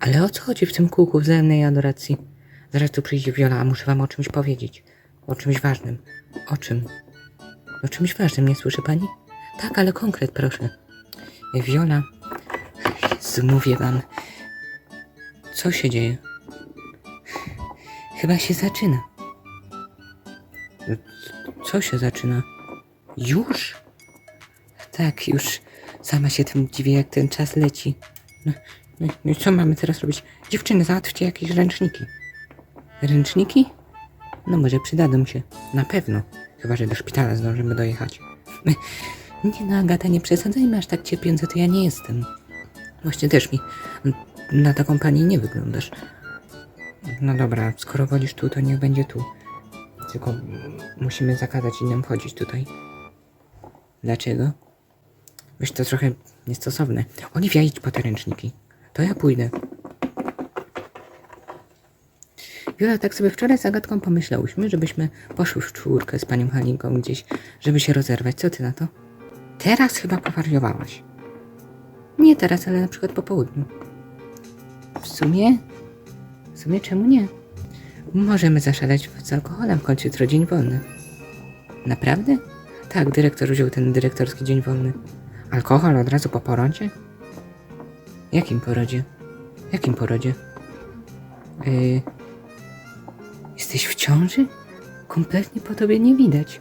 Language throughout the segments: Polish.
Ale o co chodzi w tym kółku wzajemnej adoracji? Zaraz tu przyjdzie Viola, a muszę wam o czymś powiedzieć. O czymś ważnym. O czym? O czymś ważnym, nie słyszy pani? Tak, ale konkret, proszę. Viola, zmówię wam. Co się dzieje? Chyba się zaczyna. Co się zaczyna? Już? Tak, już. Sama się tym dziwię, jak ten czas leci. No, no, no i co mamy teraz robić? Dziewczyny, załatwcie jakieś ręczniki. Ręczniki? No może przydadzą się. Na pewno. Chyba, że do szpitala zdążymy dojechać. Nie no, Agata, nie przesadzajmy aż tak cierpiąco, to ja nie jestem. Właśnie też mi na taką pani nie wyglądasz. No dobra, skoro wolisz tu, to niech będzie tu. Tylko musimy zakazać innym wchodzić tutaj. Dlaczego? Wiesz, to trochę niestosowne. Oliwia, idź po te ręczniki. To ja pójdę. Wiola, tak sobie wczoraj z Agatką pomyślałyśmy, żebyśmy poszły w czwórkę z panią Halinką gdzieś, żeby się rozerwać. Co ty na to? Teraz chyba powariowałaś. Nie teraz, ale na przykład po południu. W sumie? W sumie czemu nie? Możemy zaszaleć z alkoholem, w końcu jutro dzień wolny. Naprawdę? Tak, dyrektor wziął ten dyrektorski dzień wolny. Alkohol od razu po porodzie? Jakim porodzie? Jakim porodzie? Yy... Jesteś w ciąży? Kompletnie po tobie nie widać.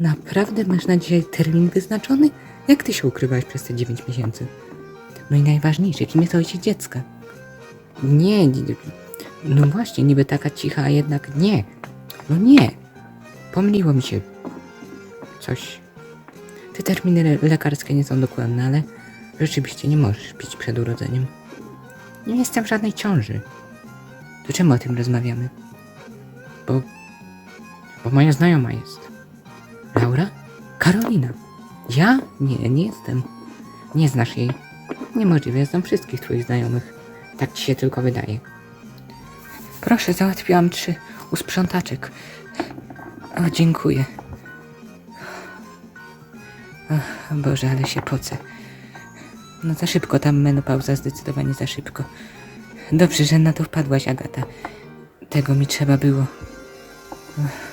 Naprawdę masz na dzisiaj termin wyznaczony? Jak ty się ukrywałeś przez te 9 miesięcy? No i najważniejsze, kim jest ojciec dziecka? Nie, no właśnie, niby taka cicha, a jednak nie. No nie. Pomyliło mi się coś. Te terminy le- lekarskie nie są dokładne, ale rzeczywiście nie możesz pić przed urodzeniem. Nie jestem w żadnej ciąży. To czemu o tym rozmawiamy? Bo... Bo moja znajoma jest. Laura? Karolina. Ja? Nie, nie jestem. Nie znasz jej. Niemożliwe, ja znam wszystkich twoich znajomych. Tak ci się tylko wydaje. Proszę, załatwiłam trzy u sprzątaczek. O, dziękuję. Ach, Boże, ale się pocę. No za szybko tam menopauza, zdecydowanie za szybko. Dobrze, że na to wpadłaś, Agata. Tego mi trzeba było. Ach.